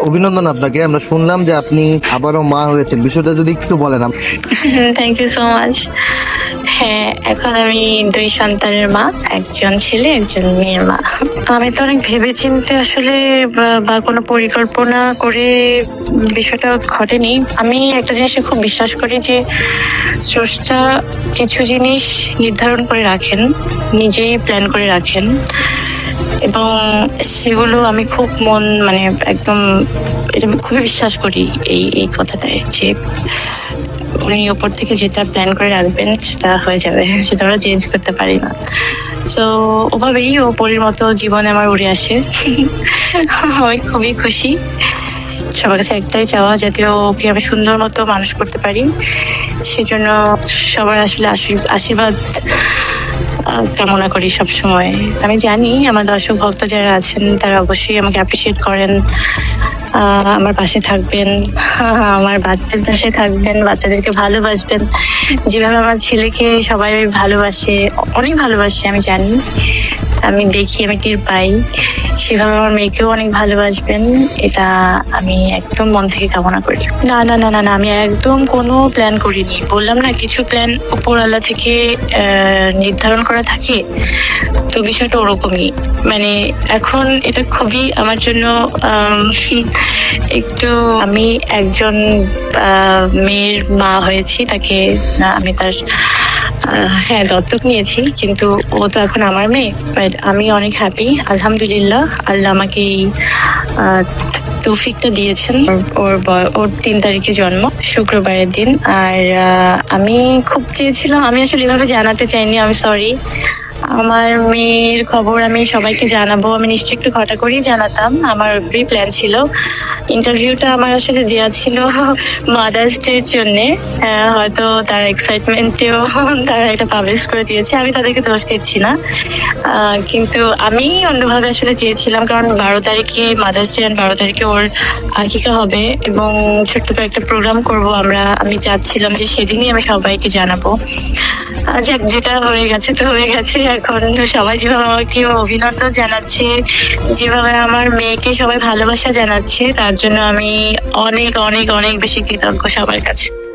অভিনন্দন আপনাকে। আমরা শুনলাম যে আপনি আবারও মা হয়েছেন। বিষয়টা যদি একটু বলেন থ্যাংক ইউ সো মাচ হ্যাঁ এখন আমি দুই সন্তানের মা, একজন ছেলে, একজন মেয়ের মা। আমি তো অনেক ভেবে চিন্তে আসলে বা- কোনো পরিকল্পনা করে বিষয়টা ঘটেনি। আমি একটা জিনিসে খুব বিশ্বাস করি যে স্রষ্টা কিছু জিনিস নির্ধারণ করে রাখেন, নিজেই প্ল্যান করে রাখেন। এবং সেগুলো আমি খুব মন মানে একদম এটা আমি খুবই বিশ্বাস করি এই এই কথাটায় যে উনি ওপর থেকে যেটা প্ল্যান করে রাখবেন সেটা হয়ে যাবে, সেটা আমরা চেঞ্জ করতে পারি না। সো ওভাবেই ও পরির মতো জীবনে আমার উড়ে আসে। আমি খুবই খুশি। সবার কাছে একটাই চাওয়া যাতে ওকে আমি সুন্দর মতো মানুষ করতে পারি। সেজন্য সবার আসলে আশীর- আশীর্বাদ কামনা করি সব সময় আমি জানি আমার দর্শক ভক্ত যারা আছেন, তারা অবশ্যই আমাকে অ্যাপ্রিসিয়েট করেন। আমার পাশে থাকবেন। আমার বাচ্চাদের পাশে থাকবেন, বাচ্চাদেরকে ভালোবাসবেন। যেভাবে আমার ছেলেকে সবাই ভালোবাসে, অনেক ভালোবাসে, আমি জানি। আমি দেখি, আমি টের পাই। সেভাবে আমার মেয়েকেও অনেক ভালোবাসবেন। এটা আমি একদম মন থেকে কামনা করি। না না না না না, আমি একদম কোনো প্ল্যান করিনি। বললাম না, কিছু প্ল্যান উপরওয়ালা থেকে নির্ধারণ করা থাকে, তো বিষয়টা ওরকমই। মানে এখন এটা খুবই আমার জন্য একটু আমি একজন মেয়ের মা হয়েছি, তাকে আমি তার হ্যাঁ দত্তক নিয়েছি, কিন্তু ও তো এখন আমার মেয়ে বাট আমি অনেক হ্যাপি আলহামদুলিল্লাহ। আল্লাহ আমাকে এই তৌফিকটা দিয়েছেন, ওর- ওর তিন তারিখে জন্ম, শুক্রবারের দিন। আর আমি খুব চেয়েছিলাম, আমি আসলে এভাবে জানাতে চাইনি, আমি সরি আমার মেয়ের খবর আমি সবাইকে জানাব। আমি নিশ্চয়ই একটু ঘটা করেই জানাতাম। আমার প্রি প্ল্যান ছিল। ইন্টারভিউটা আমার আসলে দেওয়া ছিল মাদার্স ডের জন্য। হয়তো তার এক্সাইটমেন্টেও তারা এটা পাবলিশ করে দিয়েছে। আমি তাদেরকে দোষ দিচ্ছি না। কিন্তু আমি অন্যভাবে আসলে চেয়েছিলাম, কারণ বারো তারিখে মাদার্স ডে বারো তারিখে ওর আকিকা হবে এবং ছোট্ট একটা প্রোগ্রাম করব আমরা। আমি চাচ্ছিলাম যে সেদিনই আমি সবাইকে জানাব। যাক, যেটা হয়ে গেছে তো হয়ে গেছে। এখন সবাই যেভাবে আমাকে অভিনন্দন জানাচ্ছে, যেভাবে আমার মেয়েকে সবাই ভালোবাসা জানাচ্ছে, তার জন্য আমি অনেক অনেক অনেক বেশি কৃতজ্ঞ সবার কাছে।